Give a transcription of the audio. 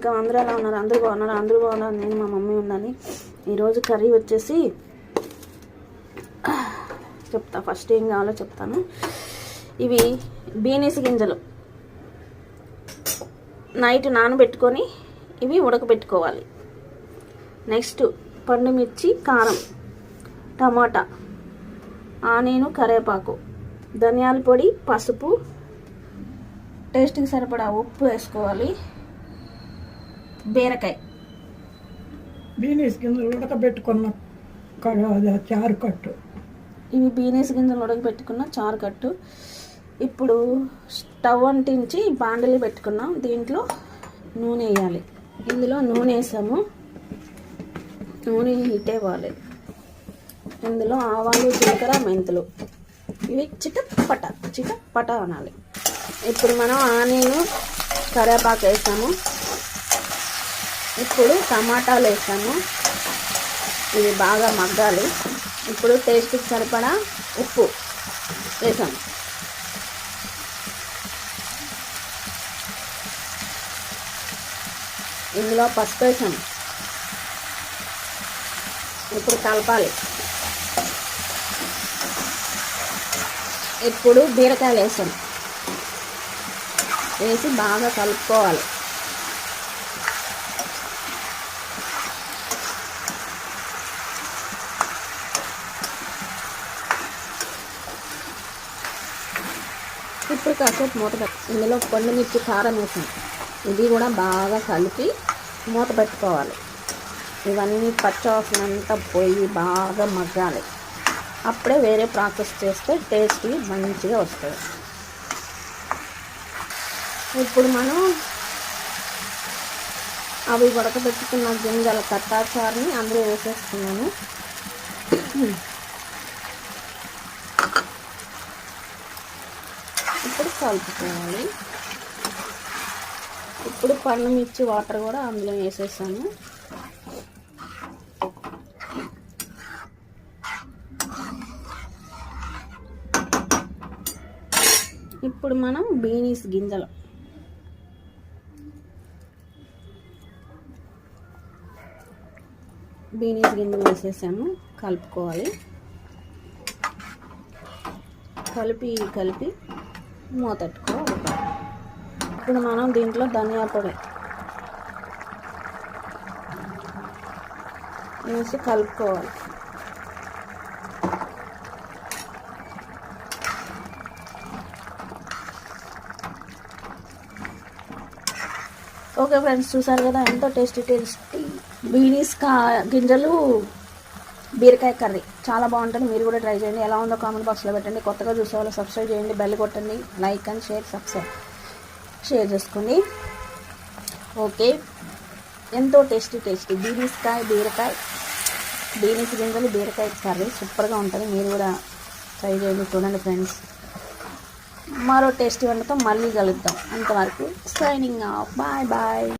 ఇంకా అందరూ ఎలా ఉన్నారు? అందరూ బాగున్నారు? అందరూ బాగున్నారు? నేను మా మమ్మీ ఉన్నాను. ఈరోజు కర్రీ వచ్చేసి చెప్తా. ఫస్ట్ ఏం కావాలో చెప్తాను. ఇవి బీనీస్ గింజలు. నైట్ నానబెట్టుకొని ఇవి ఉడకబెట్టుకోవాలి. నెక్స్ట్ పండు మిర్చి కారం టమాటా ఆనియను కరివేపాకు ధనియాల పొడి పసుపు టేస్ట్కి సరిపడా ఉప్పు వేసుకోవాలి. బీరకాయ. బీనీస్ కింద ఉడకబెట్టుకున్న చారు కట్టు. ఇవి బీనీస్ గింజలు ఉడకబెట్టుకున్న చారు కట్టు. ఇప్పుడు స్టవ్ అంటించి బాండలి పెట్టుకున్నాం. దీంట్లో నూనె వేయాలి. ఇందులో నూనె వేసాము. నూనె హీట్ అవ్వాలి. ఇందులో ఆవాలు జీలకర్ర మెంతులు. ఇవి చిటపట చిటపట అనాలి. ఇప్పుడు మనం ఆనియన్ కరివేపాకు వేసాము. ఇప్పుడు టమాటాలు వేసాము ఇవి బాగా మగ్గాలి. ఇప్పుడు టేస్ట్కి సరిపడా ఉప్పు వేసాం ఇందులో పసుపు వేసాం ఇప్పుడు కలపాలి. ఇప్పుడు బీరకాయలు వేసాం వేసి బాగా కలుపుకోవాలి. ఇప్పుడు కాసేపు మూత పెట్ట ఇందులో కొండ మిర్చి కారం వేసాం. ఇది కూడా బాగా కలిపి మూత పెట్టుకోవాలి. ఇవన్నీ పచ్చవాసన అంతా పోయి బాగా మగ్గాలి. అప్పుడే వేరే ప్రాసెస్ చేస్తే టేస్ట్ మంచిగా వస్తుంది. ఇప్పుడు మనం అవి ఉడకబెట్టుకున్న గింజల కట్టాచారుని అందులో వేసేస్తున్నాను ఇప్పుడు కలుపుకోవాలి. ఇప్పుడు పండు మిర్చి వాటర్ కూడా అందులో వేసేసాను. ఇప్పుడు మనం బీనీస్ గింజలు. బీనీస్ గింజలు వేసేసాము కలుపుకోవాలి. కలిపి కలిపి మూతట్టుకో ఇప్పుడు మనం దీంట్లో ధనియా పొడి వేసి కలుపుకోవాలి. ఓకే ఫ్రెండ్స్ చూసారు కదా ఎంతో టేస్టీ టేస్టీ బీనీస్ కా గింజలు బీరకాయ కర్రీ. చాలా బాగుంటుంది. మీరు కూడా ట్రై చేయండి. ఎలా ఉందో కామెంట్ బాక్స్లో పెట్టండి. కొత్తగా చూసే వాళ్ళు సబ్స్క్రైబ్ చేయండి. బెల్ కొట్టండి. Like and share subscribe share చేసుకోండి. ఓకే ఎంతో టేస్టీ టేస్టీ బీనీస్కాయ బీరకాయ బీనీస్ గింజలు బీరకాయ కర్రీ. సూపర్గా ఉంటుంది. మీరు కూడా ట్రై చేయండి. చూడండి ఫ్రెండ్స్ మరో టేస్టీ వంటతో మళ్ళీ కలుద్దాం. అంతవరకు సైనింగ్ ఆఫ్ బాయ్ బాయ్